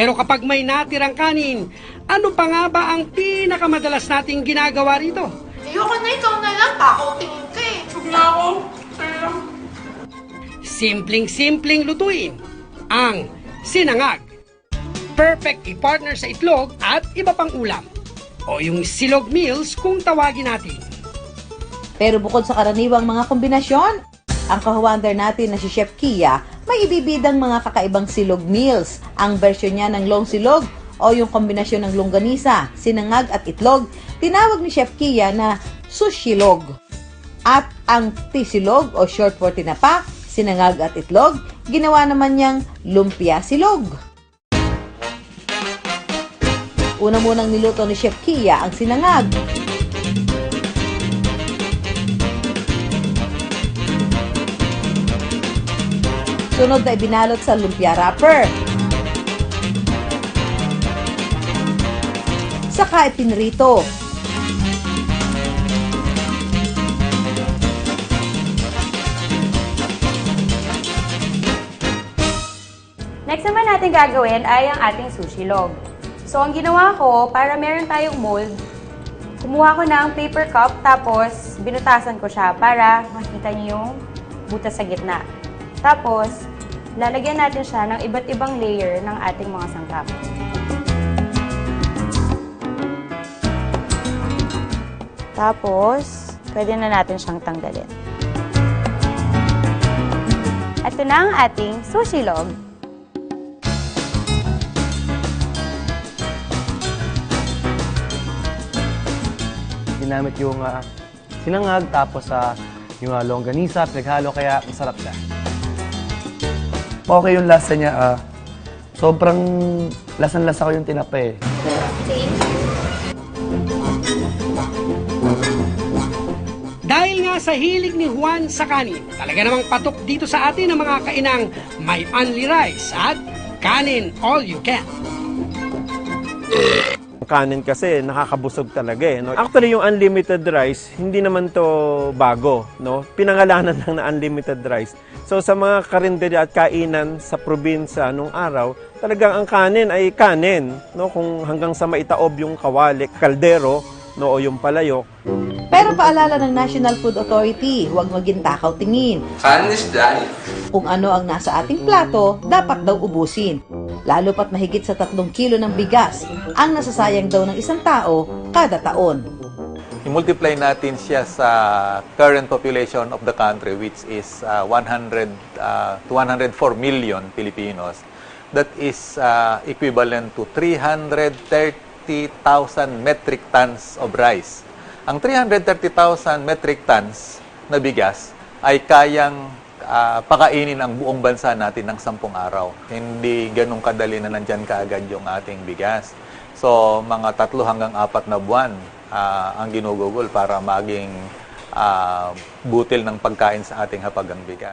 Pero kapag may natirang kanin, ano pa nga ba ang pinakamadalas nating ginagawa rito? Ayoko na, ikaw na lang. Takaw tingin ka eh. Huwag na ako. Simpleng-simpleng lutuin ang sinangag. Perfect i-partner sa itlog at iba pang ulam. O yung silog meals kung tawagin natin. Pero bukod sa karaniwang mga kombinasyon, ang kahuwander natin na si Chef Kia may ibibidang mga kakaibang silog meals. Ang version niya ng long silog o yung kombinasyon ng longganisa, sinangag at itlog, tinawag ni Chef Kia na sushilog. At ang tisilog o short for tinapa, sinangag at itlog, ginawa naman niyang lumpia silog. Una munang niluto ni Chef Kia ang sinangag. Sunod na ibinalot sa lumpia wrapper. Saka ipinrito. Next naman natin gagawin ay ang ating sushi log. So, ang ginawa ko, para meron tayong mold, kumuha ko ng paper cup, tapos binutasan ko siya para makita niyo yung butas sa gitna. Tapos, lalagyan natin siya ng iba't ibang layer ng ating mga sangkap. Tapos, pwede na natin siyang tanggalin. Ito na ang ating sushi log. ginamit yung ah, sinangag tapos sa yung uh, longganisa, pinaghalo kaya masarap siya. Okay yung lasa niya. ah. sobrang lasan-lasa ko yung tinapa eh. Dahil nga sa hilig ni Juan sa kanin, talaga namang patok dito sa atin ang mga kainang may only rice at kanin all you can. Kanin kasi nakakabusog talaga eh. No? Actually, yung unlimited rice, hindi naman to bago. No? Pinangalanan lang na unlimited rice. So sa mga karinderya at kainan sa probinsya nung araw, talagang ang kanin ay kanin. No? Kung hanggang sa maitaob yung kawali, kaldero, no? o yung palayok, Pero paalala ng National Food Authority, huwag maging takaw tingin. Kanin is life. Kung ano ang nasa ating plato, dapat daw ubusin. Lalo pat mahigit sa tatlong kilo ng bigas ang nasasayang daw ng isang tao kada taon. i-multiply natin siya sa current population of the country which is uh, 100 uh, to 104 million Filipinos that is uh, equivalent to 330,000 metric tons of rice. Ang 330,000 metric tons na bigas ay kayang ah, pakainin ang buong bansa natin ng sampung araw. Hindi ganun kadali na nandyan kaagad yung ating bigas. So, mga tatlo hanggang apat na buwan ah, ang ginugugol para maging ah, butil ng pagkain sa ating hapagang bigas.